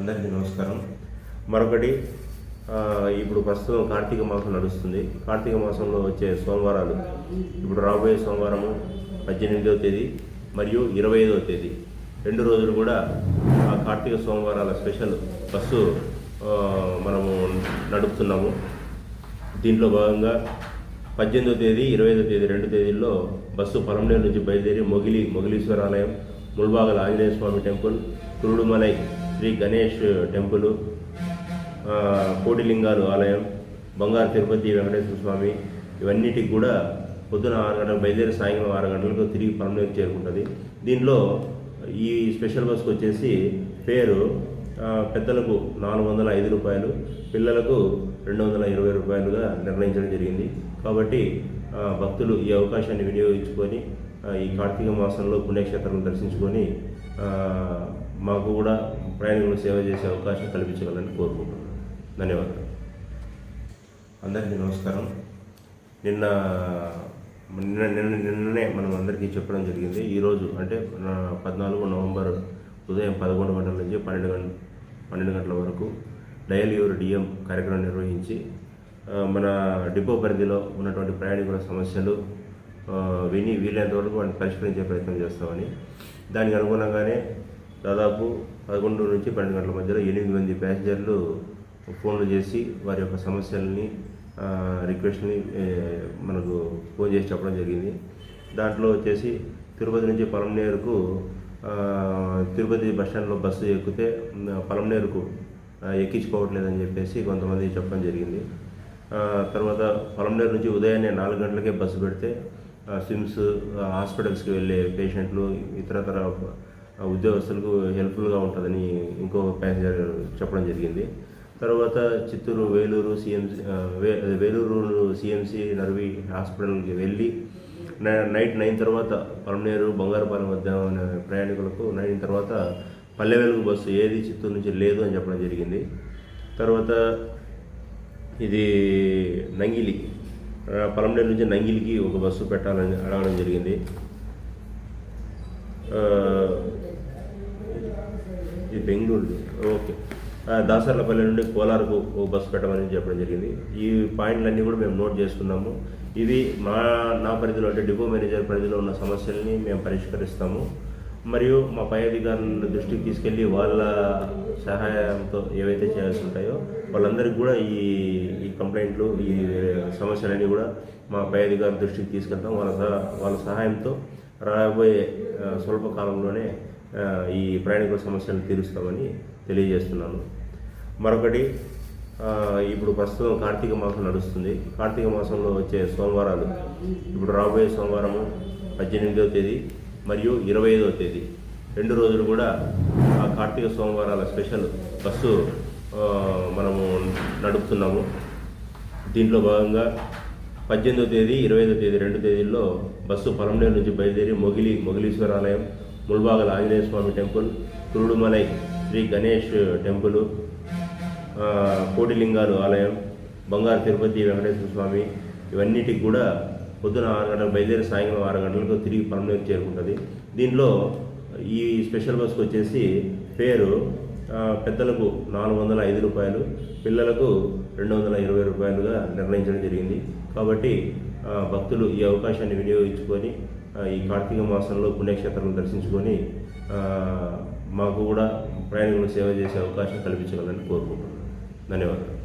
అందరికీ నమస్కారం. మరొకటి ఇప్పుడు ప్రస్తుతం కార్తీక మాసం నడుస్తుంది. కార్తీక మాసంలో వచ్చే సోమవారాలు ఇప్పుడు రాబోయే సోమవారము పద్దెనిమిదవ తేదీ మరియు ఇరవై ఐదవ తేదీ. రెండు రోజులు కూడా ఆ కార్తీక సోమవారాల స్పెషల్ బస్సు మనము నడుపుతున్నాము. దీంట్లో భాగంగా పద్దెనిమిదో తేదీ ఇరవై ఐదో తేదీ రెండు తేదీల్లో బస్సు పలంనేరు నుంచి బయలుదేరి మొగిలి మొగిలీశ్వర ఆలయం ముల్బాగల ఆంజనేయ స్వామి టెంపుల్ కురుడుమలై శ్రీ గణేష్ టెంపుల్ కోటిలింగాలు ఆలయం బంగారు తిరుపతి వెంకటేశ్వర స్వామి ఇవన్నిటికి కూడా పొద్దున ఆరు గంటలకు బయలుదేరి సాయంత్రం ఆరు గంటలకు తిరిగి పలంనేరు చేరుకుంటుంది. దీనిలో ఈ స్పెషల్ బస్కి వచ్చేసి పేరు పెద్దలకు నాలుగు వందల ఐదు రూపాయలు పిల్లలకు రెండు వందల ఇరవై రూపాయలుగా నిర్ణయించడం జరిగింది. కాబట్టి భక్తులు ఈ అవకాశాన్ని వినియోగించుకొని ఈ కార్తీక మాసంలో పుణ్యక్షేత్రం దర్శించుకొని మాకు కూడా ప్రయాణికులు సేవ చేసే అవకాశం కల్పించగలని కోరుకుంటున్నాను. ధన్యవాదాలు. అందరికీ నమస్కారం. నిన్న నిన్న నిన్న నిన్ననే మనం అందరికీ చెప్పడం జరిగింది. ఈరోజు అంటే పద్నాలుగు నవంబర్ ఉదయం పదకొండు గంటల నుంచి పన్నెండు గంట పన్నెండు గంటల వరకు డయల్ యువర్ డిఎం కార్యక్రమం నిర్వహించి మన డిపో పరిధిలో ఉన్నటువంటి ప్రయాణికుల సమస్యలు విని వీలైనంత వరకు వాటిని పరిష్కరించే ప్రయత్నం చేస్తామని. దానికి అనుగుణంగానే దాదాపు పదకొండు నుంచి పన్నెండు గంటల మధ్యలో ఎనిమిది మంది ప్యాసింజర్లు ఫోన్లు చేసి వారి యొక్క సమస్యలని రిక్వెస్ట్ని మనకు ఫోన్ చేసి చెప్పడం జరిగింది. దాంట్లో వచ్చేసి తిరుపతి నుంచి పలంనేరుకు తిరుపతి బస్ స్టాండ్లో బస్సు ఎక్కితే పలంనేరుకు ఎక్కించుకోవట్లేదని చెప్పేసి కొంతమంది చెప్పడం జరిగింది. తర్వాత పలంనేరు నుంచి ఉదయాన్నే నాలుగు గంటలకే బస్సు పెడితే సిమ్స్ హాస్పిటల్స్కి వెళ్ళే పేషెంట్లు ఇతరతర ఆ, ఉద్యోగస్తులకు హెల్ప్ఫుల్గా ఉంటుందని ఇంకో ప్యాసింజర్ చెప్పడం జరిగింది. తర్వాత చిత్తూరు వేలూరు సిఎంసి వే వేలూరు సిఎంసి నర్వి హాస్పిటల్కి వెళ్ళి నై- నైట్ నైన్ తర్వాత పలమనేరు బంగారుపాలెం మధ్య ప్రయాణికులకు నైన్ తర్వాత పల్లె వెలుగు బస్సు ఏది చిత్తూరు నుంచి లేదు అని చెప్పడం జరిగింది. తర్వాత ఇది నంగిలి పలమనేరు నుంచి నంగిలికి ఒక బస్సు పెట్టాలని అడగడం జరిగింది. ఇది బెంగళూరు ఓకే. దాసర్లపల్లి నుండి కోలార్కు ఓ బస్సు పెట్టమని చెప్పడం జరిగింది. ఈ పాయింట్లన్నీ కూడా మేము నోట్ చేసుకున్నాము. ఇది మా నా పరిధిలో అంటే డిపో మేనేజర్ పరిధిలో ఉన్న సమస్యల్ని మేము పరిష్కరిస్తాము. మరియు మా పై అధికారుల దృష్టికి తీసుకెళ్ళి వాళ్ళ సహాయంతో ఏవైతే చేయాల్సి ఉంటాయో వాళ్ళందరికీ కూడా ఈ ఈ కంప్లైంట్లు ఈ సమస్యలన్నీ కూడా మా పై అధికారుల దృష్టికి తీసుకెళ్తాం. వాళ్ళ సహా వాళ్ళ సహాయంతో రాబోయే స్వల్పకాలంలోనే స్వల్ప కాలంలోనే ఈ ప్రయాణికుల సమస్యలను తీరుస్తామని తెలియజేస్తున్నాను. మరొకటి ఇప్పుడు ప్రస్తుతం కార్తీక మాసం నడుస్తుంది. కార్తీక మాసంలో వచ్చే సోమవారాలు ఇప్పుడు రాబోయే సోమవారము పద్దెనిమిదవ తేదీ మరియు ఇరవై ఐదవ తేదీ. రెండు రోజులు కూడా ఆ కార్తీక సోమవారాల స్పెషల్ బస్సు మనము నడుపుతున్నాము. దీంట్లో భాగంగా పద్దెనిమిదో తేదీ ఇరవై ఐదో తేదీ రెండు తేదీల్లో బస్సు పొలంనేరు నుంచి బయలుదేరి మొగిలి మొగిలీశ్వర ఆలయం ముల్బాగల ఆంజనేయ స్వామి టెంపుల్ కురుడుమలై శ్రీ గణేష్ టెంపుల్ కోటిలింగాలు ఆలయం బంగారు తిరుపతి వెంకటేశ్వర స్వామి ఇవన్నిటికి కూడా పొద్దున ఆరు గంటలకు బయలుదేరి సాయంత్రం ఆరు గంటలకు తిరిగి పలంనేరు చేరుకుంటుంది. దీనిలో ఈ స్పెషల్ బస్కి వచ్చేసి పేరు పెద్దలకు నాలుగు వందల ఐదు రూపాయలు పిల్లలకు రెండు వందల ఇరవై రూపాయలుగా నిర్ణయించడం జరిగింది. కాబట్టి భక్తులు ఈ అవకాశాన్ని వినియోగించుకొని ఈ కార్తీక మాసంలో పుణ్యక్షేత్రాలను దర్శించుకొని మాకు కూడా ప్రయాణికులు సేవ చేసే అవకాశం కల్పించగలని కోరుకుంటున్నాను. ధన్యవాదాలు.